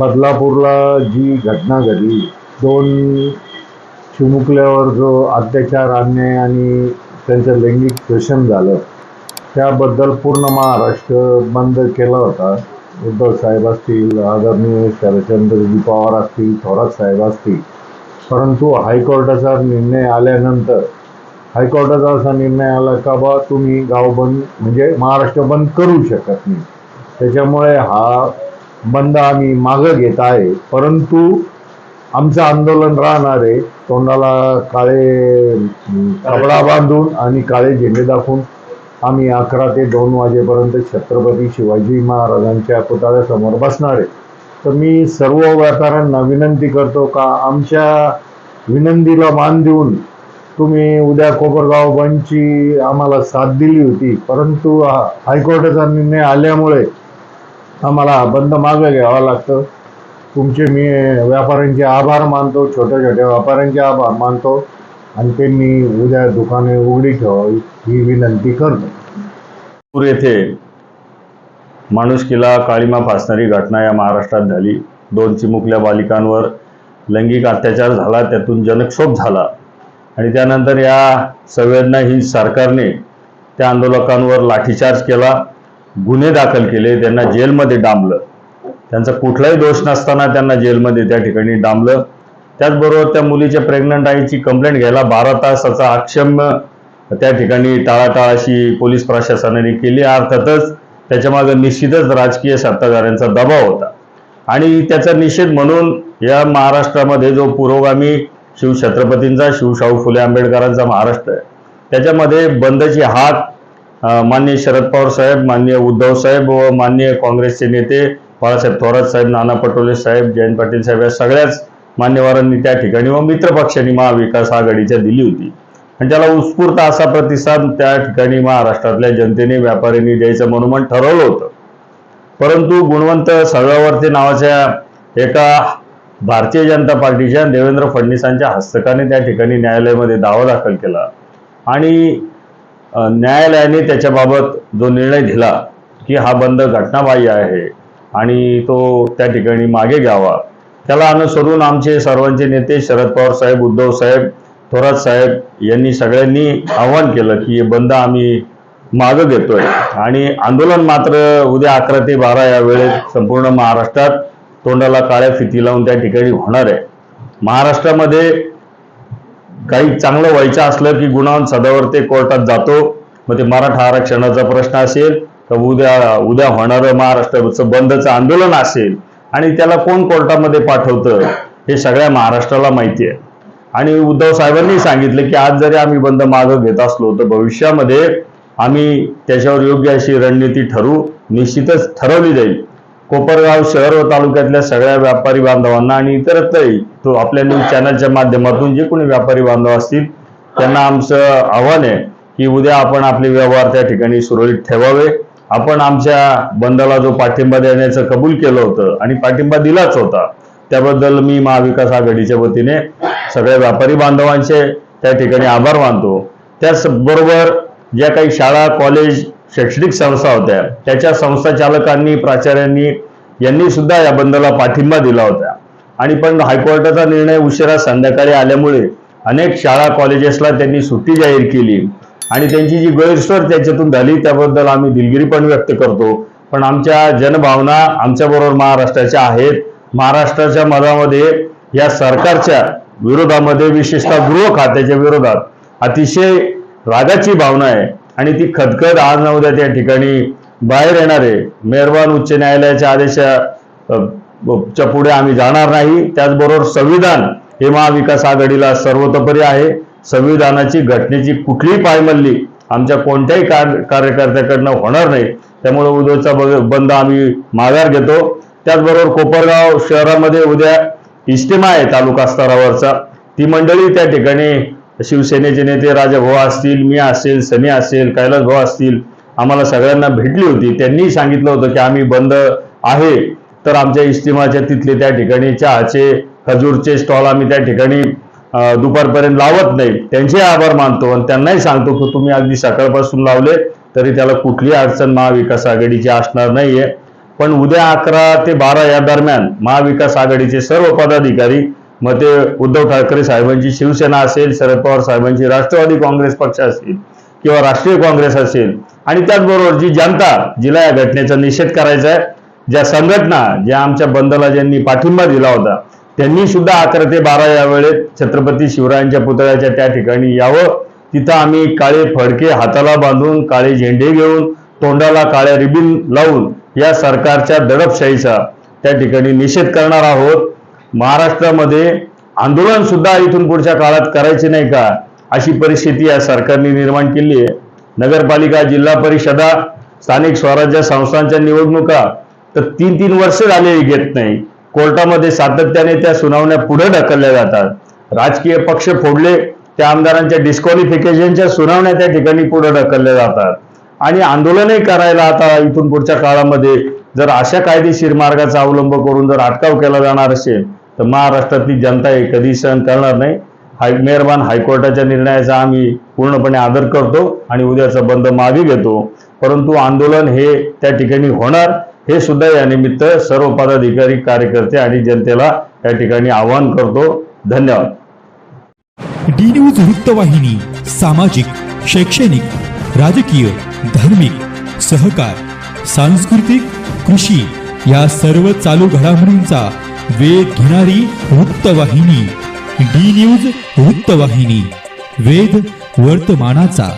बदलापूरला जी घटना घडली दोन चिमुकल्यावर जो अत्याचार अन्याय आणि त्यांचं लैंगिक शोषण झालं त्याबद्दल पूर्ण महाराष्ट्र बंद केला होता. उद्धव साहेब असतील आदरणीय शरदचंद्रजी पवार असतील थोरात साहेब असतील. परंतु हायकोर्टाचा निर्णय आल्यानंतर हायकोर्टाचा असा निर्णय आला का बा तुम्ही गाव बंद म्हणजे महाराष्ट्र बंद करू शकत नाही. त्याच्यामुळे हा बंद आम्ही मागं घेत आहे. परंतु आमचं आंदोलन राहणार आहे. तोंडाला काळे कपडा बांधून आणि काळे झेंडे दाखवून आम्ही अकरा ते दोन वाजेपर्यंत छत्रपती शिवाजी महाराजांच्या पुतळ्यासमोर बसणार आहे. तर मी सर्व व्यापाऱ्यांना विनंती करतो का आमच्या विनंतीला मान देऊन तुम्ही उद्या कोपरगाव बंदची आम्हाला साथ दिली होती. परंतु हा- हायकोर्टाचा निर्णय आल्यामुळे आम्हाला बंद मागं घ्यावा लागतं. तुमचे मी व्यापाऱ्यांचे आभार मानतो छोट्या छोट्या व्यापाऱ्यांचे आभार मानतो. आणि त्यांनी उद्या दुकाने उघडी ठेवावी ही विनंती करतो. नागपूर येथे माणुसकीला काळीमा फासणारी घटना या महाराष्ट्रात झाली. दोन चिमुकल्या बालिकांवर लैंगिक अत्याचार झाला त्यातून जनक्षोभ झाला. आणि त्यानंतर या संवेदनाहीन सरकारने त्या आंदोलकांवर लाठीचार्ज केला. गुन्हे दाखल केले त्यांना जेलमध्ये डांबलं. त्यांचा कुठलाही दोष नसताना त्यांना जेलमध्ये त्या ठिकाणी डांबलं. त्याचबरोबर त्या मुलीच्या प्रेग्नंट आईची कंप्लेंट घ्यायला बारा तासाचा अक्षम्य त्या ठिकाणी टाळाटाळाशी पोलीस प्रशासनाने केली. अर्थातच त्याच्यामागे निश्चितच राजकीय सत्ताधाऱ्यांचा दबाव होता. आणि त्याचा निषेध म्हणून या महाराष्ट्रामध्ये जो पुरोगामी शिवछत्रपतींचा शिवशाहू फुले आंबेडकरांचा महाराष्ट्र आहे त्याच्यामध्ये बंदची हात माननीय शरद पवार साहेब माननीय उद्धव साहेब व माननीय काँग्रेसचे नेते बाळासाहेब थोरात साहेब नाना पटोले साहेब जयंत पाटील साहेब या सगळ्याच मान्यवरांनी त्या ठिकाणी व मित्रपक्षांनी महाविकास आघाडीच्या दिली होती. आणि त्याला उत्स्फूर्त असा प्रतिसाद त्या ठिकाणी महाराष्ट्रातल्या जनतेने व्यापाऱ्यांनी द्यायचं मनोमन ठरवलं होतं. परंतु गुणवंत सळावर्ती नावाच्या एका भारतीय जनता पार्टीच्या देवेंद्र फडणवीसांच्या हस्तकाने त्या ठिकाणी न्यायालयामध्ये दावा दाखल केला. आणि न्यायालयाने त्याच्याबाबत जो निर्णय दिला की हा बंद घटनाबाह्य आहे आणि तो त्या ठिकाणी मागे घ्यावा त्याला अनुसरून आमचे सर्वांचे नेते शरद पवार साहेब उद्धव साहेब थोरात साहेब यांनी सगळ्यांनी आव्हान केलं की हे बंद आम्ही मागं घेतोय. आणि आंदोलन मात्र उद्या अकरा ते बारा या वेळेत संपूर्ण महाराष्ट्रात तोंडाला काळ्या फिती लावून त्या ठिकाणी होणार आहे. महाराष्ट्रामध्ये काही चांगलं व्हायचं असलं की गुन्हा सदावर ते कोर्टात जातो. मग ते मराठा आरक्षणाचा प्रश्न असेल तर उद्या उद्या होणारं महाराष्ट्राचं बंदचं आंदोलन असेल आणि त्याला कोण कोर्टामध्ये पाठवतं हे सगळ्या महाराष्ट्राला माहिती आहे. आणि उद्धव साहेबांनी सांगितलं की आज जरी आम्ही बंद मागं घेत असलो तर भविष्यामध्ये आम्ही त्याच्यावर योग्य अशी रणनीती ठरवू निश्चितच ठरवली जाईल. कोपरगाव शहर व तालुक्यातल्या सगळ्या व्यापारी बांधवांना आणि इतरत्रही तो आपल्या न्यूज चॅनलच्या माध्यमातून जे कोणी व्यापारी बांधव असतील त्यांना आमचं आव्हान आहे की उद्या आपण आपले व्यवहार त्या ठिकाणी सुरळीत ठेवावे. आपण आमच्या बंदला जो पाठिंबा देण्याचं कबूल केलं होतं आणि पाठिंबा दिलाच होता त्याबद्दल मी महाविकास आघाडीच्या वतीने सगळ्या व्यापारी बांधवांचे त्या ठिकाणी आभार मानतो. त्याचबरोबर ज्या काही शाळा कॉलेज शैक्षणिक संस्था होत्या त्याच्या संस्था चालकांनी प्राचार्यांनी यांनी सुद्धा या बंदला पाठिंबा दिला होता. आणि पण हायकोर्टाचा निर्णय उशिरा संध्याकाळी आल्यामुळे अनेक शाळा कॉलेजेसला त्यांनी सुट्टी जाहीर केली. आणि त्यांची जी गैरसोय त्याच्यातून झाली त्याबद्दल आम्ही दिलगिरी पण व्यक्त करतो. पण आमच्या जनभावना आमच्याबरोबर महाराष्ट्राच्या आहेत. महाराष्ट्राच्या मधामध्ये या सरकारच्या विरोधामध्ये विशेषतः गृह खात्याच्या विरोधात अतिशय रागाची भावना आहे. आणि ती खदखद आज नव्हत्या त्या ठिकाणी बाहेर येणारे मेहरबान उच्च न्यायालयाच्या आदेशा च्या पुढे आम्ही जाणार नाही. त्याचबरोबर संविधान हे महाविकास आघाडीला सर्वतोपरी आहे. संविधानाची घटनेची कुठलीही पायमल्ली आमच्या कोणत्याही कार कार्यकर्त्याकडनं होणार नाही. त्यामुळे उद्याचा ब- बंद आम्ही माघार घेतो. त्याचबरोबर कोपरगाव शहरामध्ये उद्या इस्टेमा आहे तालुका स्तरावरचा. ती मंडळी त्या ठिकाणी शिवसेनेचे नेते राजाभाऊ असतील मी असेल सनी असेल कैलास भाऊ असतील आम्हाला सगळ्यांना भेटली होती. त्यांनी सांगितलं होतं की आम्ही बंद आहे. तर आमच्या इस्तिमाच्या तिथले त्या ठिकाणी चहाचे खजूरचे स्टॉल आम्ही त्या ठिकाणी दुपारपर्यंत लावत नाही. त्यांचे आभार मानतो आणि त्यांनाही सांगतो की तुम्ही अगदी सकाळपासून लावले तरी त्याला कुठली अडचण महाविकास आघाडीची असणार नाहीये. पण उद्या अकरा ते बारा या दरम्यान महाविकास आघाडीचे सर्व पदाधिकारी मग ते उद्धव ठाकरे साहेबांची शिवसेना असेल शरद पवार साहेबांची राष्ट्रवादी काँग्रेस पक्ष असेल किंवा राष्ट्रीय काँग्रेस असेल आणि त्याचबरोबर जी जनता जिला या घटनेचा निषेध करायचा आहे ज्या संघटना ज्या आमच्या बंदला ज्यांनी पाठिंबा दिला होता त्यांनी सुद्धा अकरा ते बारा या वेळेत छत्रपती शिवरायांच्या पुतळ्याच्या त्या ठिकाणी यावं. तिथं आम्ही काळे फडके हाताला बांधून काळे झेंडे घेऊन तोंडाला काळ्या रिबीन लावून या सरकारच्या दडपशाहीचा त्या ठिकाणी निषेध करणार आहोत. महाराष्ट्रामध्ये आंदोलन सुद्धा इथून पुढच्या काळात करायचे नाही का? अशी परिस्थिती या सरकारने निर्माण केली आहे. नगरपालिका जिल्हा परिषदा स्थानिक स्वराज्य संस्थांच्या निवडणुका तर तीन तीन वर्ष झालेली घेत नाही. कोर्टामध्ये सातत्याने त्या सुनावण्या पुढे ढकलल्या जातात. राजकीय पक्ष फोडले त्या आमदारांच्या डिस्क्वालिफिकेशनच्या सुनावण्या त्या ठिकाणी पुढे ढकलल्या जातात. आणि आंदोलनही करायला आता इथून पुढच्या काळामध्ये जर अशा कायदेशीर मार्गाचा अवलंब करून जर अटकाव केला जाणार असेल तर महाराष्ट्रातली जनता हे कधी सहन करणार नाही. हाय मेहरबान हायकोर्टाच्या निर्णयाचा आम्ही पूर्णपणे आदर करतो आणि उद्याचा बंद मागे घेतो. परंतु आंदोलन हे त्या ठिकाणी होणार. हे सुद्धा या निमित्त सर्व पदाधिकारी कार्यकर्ते आणि जनतेला या ठिकाणी आवाहन करतो. धन्यवाद. डी न्यूज वृत्तवाहिनी सामाजिक शैक्षणिक राजकीय धार्मिक सहकार सांस्कृतिक कृषी या सर्व चालू घडामोडींचा वेध घेणारी वृत्तवाहिनी. डी न्यूज वृत्तवाहिनी वेद वर्तमानाचा.